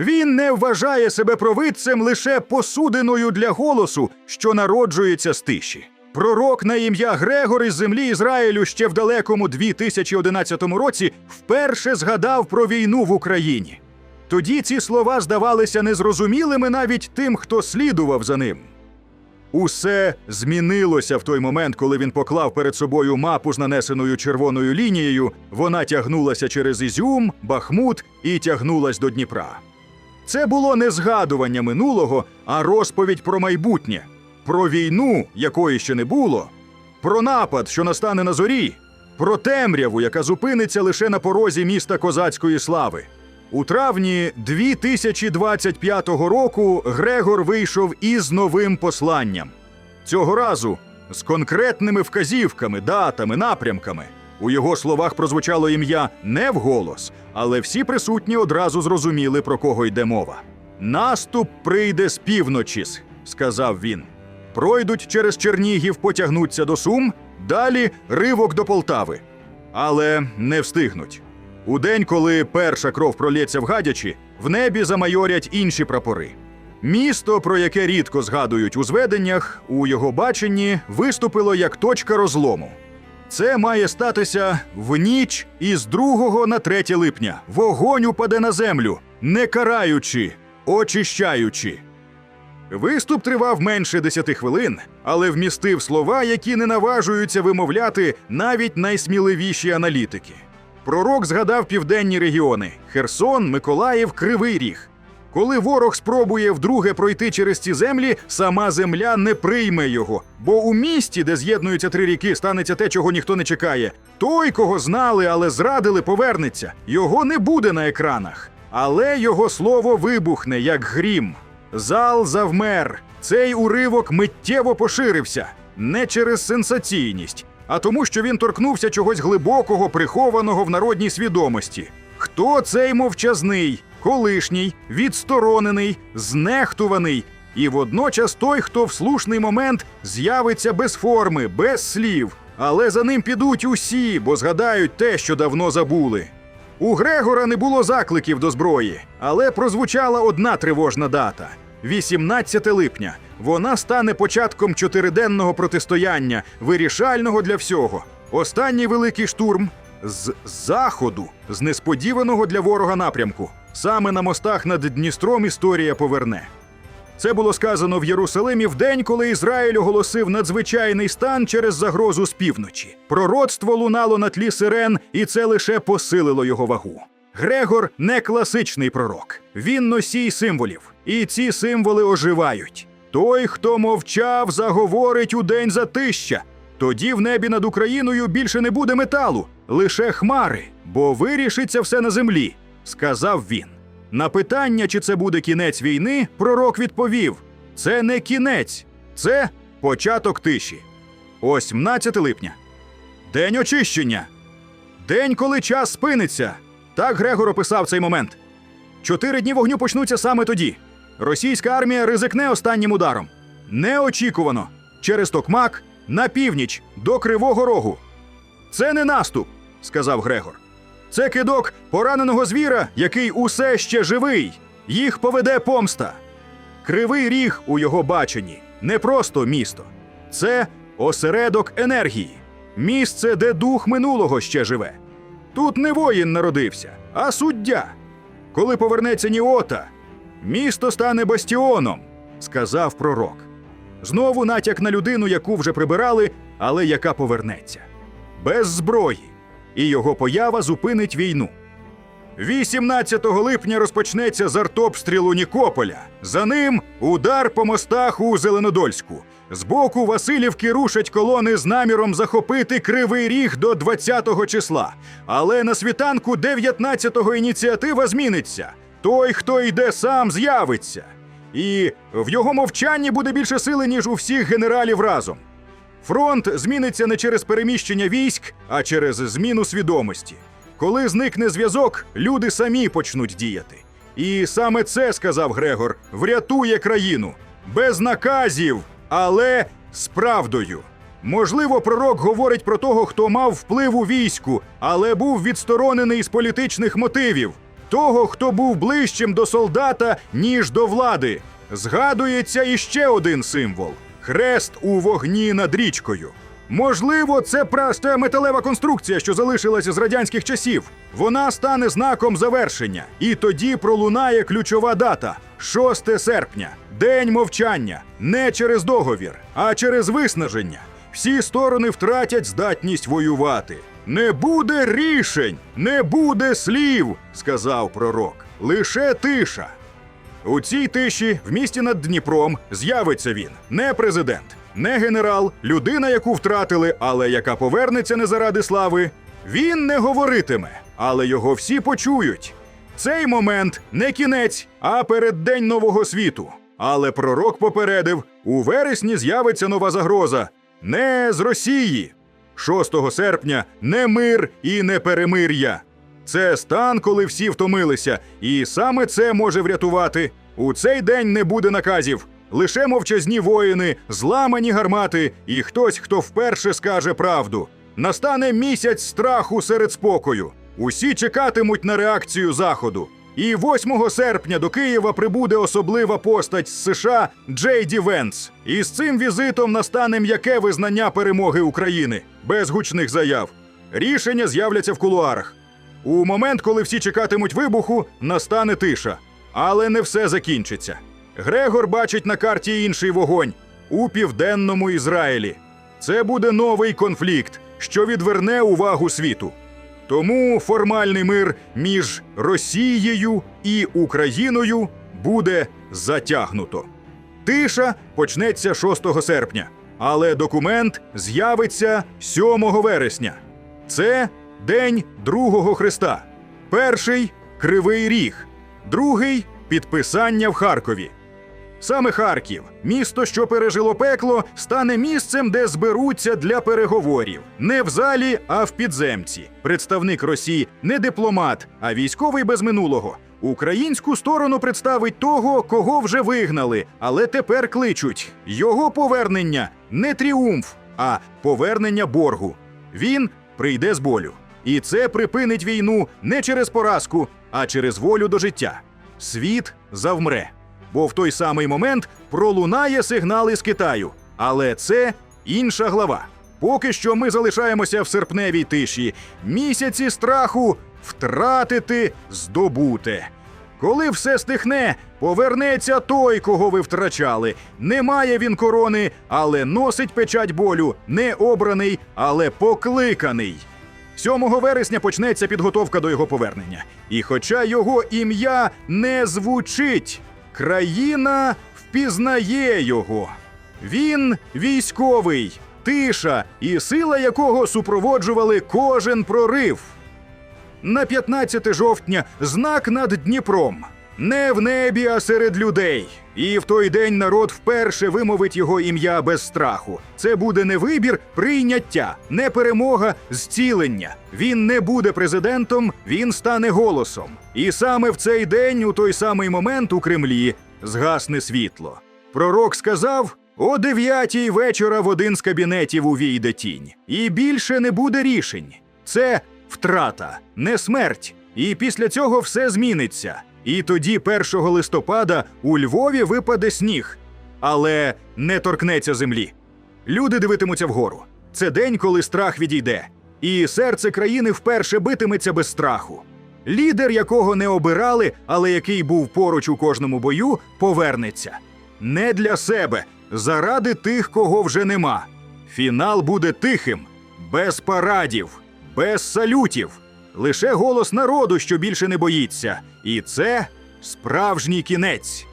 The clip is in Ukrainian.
Він не вважає себе провидцем лише посудиною для голосу, що народжується з тиші. Пророк на ім'я Грегор із землі Ізраїлю ще в далекому 2011 році вперше згадав про війну в Україні. Тоді ці слова здавалися незрозумілими навіть тим, хто слідував за ним. Усе змінилося в той момент, коли він поклав перед собою мапу з нанесеною червоною лінією. Вона тягнулася через Ізюм, Бахмут і тягнулась до Дніпра. Це було не згадування минулого, а розповідь про майбутнє, про війну, якої ще не було, про напад, що настане на зорі, про темряву, яка зупиниться лише на порозі міста козацької слави. У травні 2025 року Грегор вийшов із новим посланням. Цього разу з конкретними вказівками, датами, напрямками. У його словах прозвучало ім'я не вголос, але всі присутні одразу зрозуміли, про кого йде мова. Наступ прийде з півночі, сказав він. Пройдуть через Чернігів, потягнуться до Сум, далі ривок до Полтави. Але не встигнуть. У день, коли перша кров пролється в гадячі, в небі замайорять інші прапори. Місто, про яке рідко згадують у зведеннях, у його баченні виступило як точка розлому. Це має статися в ніч із 2 на 3 липня. Вогонь упаде на землю, не караючи, очищаючи. Виступ тривав менше 10 хвилин, але вмістив слова, які не наважуються вимовляти навіть найсміливіші аналітики. Пророк згадав південні регіони Херсон, Миколаїв, Кривий Ріг. Коли ворог спробує вдруге пройти через ці землі, сама земля не прийме його. Бо у місті, де з'єднуються три ріки, станеться те, чого ніхто не чекає. Той, кого знали, але зрадили, повернеться. Його не буде на екранах. Але його слово вибухне, як грім. Зал завмер. Цей уривок миттєво поширився не через сенсаційність, а тому, що він торкнувся чогось глибокого, прихованого в народній свідомості. Хто цей мовчазний, колишній, відсторонений, знехтуваний, і водночас той, хто в слушний момент з'явиться без форми, без слів, але за ним підуть усі, бо згадають те, що давно забули. У Грегора не було закликів до зброї, але прозвучала одна тривожна дата 18 липня. Вона стане початком чотириденного протистояння, вирішального для всього. Останній великий штурм з заходу, з несподіваного для ворога напрямку. Саме на мостах над Дністром історія поверне. Це було сказано в Єрусалимі в день, коли Ізраїль оголосив надзвичайний стан через загрозу з півночі. Пророцтво лунало на тлі сирен, і це лише посилило його вагу. Грегор не класичний пророк, він носій символів, і ці символи оживають. Той, хто мовчав, заговорить у день затища. Тоді в небі над Україною більше не буде металу, лише хмари, бо вирішиться все на землі, сказав він. На питання, чи це буде кінець війни, пророк відповів: це не кінець, це початок тиші. Ось 17 липня. День очищення. День, коли час спиниться. Так Грегор описав цей момент. Чотири дні вогню почнуться саме тоді. Російська армія ризикне останнім ударом. Неочікувано. Через Токмак на північ до Кривого Рогу. Це не наступ, сказав Грегор. Це кидок пораненого звіра, який усе ще живий. Їх поведе помста. Кривий ріг у його баченні не просто місто, це осередок енергії, місце, де дух минулого ще живе. Тут не воїн народився, а суддя. Коли повернеться Ніота, місто стане бастіоном, сказав пророк. Знову натяк на людину, яку вже прибирали, але яка повернеться. Без зброї. І його поява зупинить війну. 18 липня розпочнеться з артобстрілу Нікополя. За ним удар по мостах у Зеленодольську. Збоку Васильівки рушать колони з наміром захопити Кривий Ріг до 20-го числа. Але на світанку 19-го ініціатива зміниться. Той, хто йде сам, з'явиться. І в його мовчанні буде більше сили, ніж у всіх генералів разом. Фронт зміниться не через переміщення військ, а через зміну свідомості. Коли зникне зв'язок, люди самі почнуть діяти. І саме це, сказав Грегор, врятує країну без наказів, але з правдою. Можливо, пророк говорить про того, хто мав вплив у війську, але був відсторонений з політичних мотивів. того, хто був ближчим до солдата, ніж до влади. Згадується іще один символ хрест у вогні над річкою. Можливо, це проста металева конструкція, що залишилася з радянських часів. Вона стане знаком завершення, і тоді пролунає ключова дата 6 серпня, день мовчання, не через договір, а через виснаження. Всі сторони втратять здатність воювати. Не буде рішень, не буде слів, сказав пророк. Лише тиша. У цій тиші в місті над Дніпром з'явиться він, не президент, не генерал, людина, яку втратили, але яка повернеться не заради слави. Він не говоритиме, але його всі почують. Цей момент не кінець, а переддень нового світу. Але пророк попередив: у вересні з'явиться нова загроза не з Росії. 6 серпня не мир і не перемир'я. Це стан, коли всі втомилися, і саме це може врятувати. У цей день не буде наказів, лише мовчазні воїни, зламані гармати і хтось, хто вперше скаже правду. Настане місяць страху серед спокою. Усі чекатимуть на реакцію Заходу. І 8 серпня до Києва прибуде особлива постать з США Джей Ді Венс. І з цим візитом настане м'яке визнання перемоги України без гучних заяв. Рішення з'являться в кулуарах. У момент, коли всі чекатимуть вибуху, настане тиша. Але не все закінчиться. Грегор бачить на карті інший вогонь у південному Ізраїлі. Це буде новий конфлікт, що відверне увагу світу. Тому формальний мир між Росією і Україною буде затягнуто. Тиша почнеться 6 серпня, але документ з'явиться 7 вересня. Це день другого Христа. Перший Кривий Ріг, другий підписання в Харкові. Саме Харків, місто, що пережило пекло, стане місцем, де зберуться для переговорів. Не в залі, а в підземці. Представник Росії не дипломат, а військовий без минулого. Українську сторону представить того, кого вже вигнали, але тепер кличуть. Його повернення не тріумф, а повернення боргу. Він прийде з болю. І це припинить війну не через поразку, а через волю до життя. Світ завмре. Бо в той самий момент пролунає сигнал із Китаю. Але це інша глава. Поки що ми залишаємося в серпневій тиші. Місяці страху втратити здобуте. Коли все стихне, повернеться той, кого ви втрачали. Немає він корони, але носить печать болю, не обраний, але покликаний. 7 вересня почнеться підготовка до його повернення. І хоча його ім'я не звучить, країна впізнає його. Він військовий, тиша і сила якого супроводжували кожен прорив. На 15 жовтня знак над Дніпром. Не в небі, а серед людей. І в той день народ вперше вимовить його ім'я без страху. Це буде не вибір, прийняття, не перемога, зцілення. Він не буде президентом, він стане голосом. І саме в цей день, у той самий момент, у Кремлі згасне світло. Пророк сказав: о дев'ятій вечора в один з кабінетів увійде тінь. І більше не буде рішень. Це втрата, не смерть. І після цього все зміниться. І тоді, 1 листопада, у Львові випаде сніг, але не торкнеться землі. Люди дивитимуться вгору. Це день, коли страх відійде, і серце країни вперше битиметься без страху. Лідер, якого не обирали, але який був поруч у кожному бою, повернеться. Не для себе, заради тих, кого вже нема. Фінал буде тихим, без парадів, без салютів. Лише голос народу, що більше не боїться. І це справжній кінець.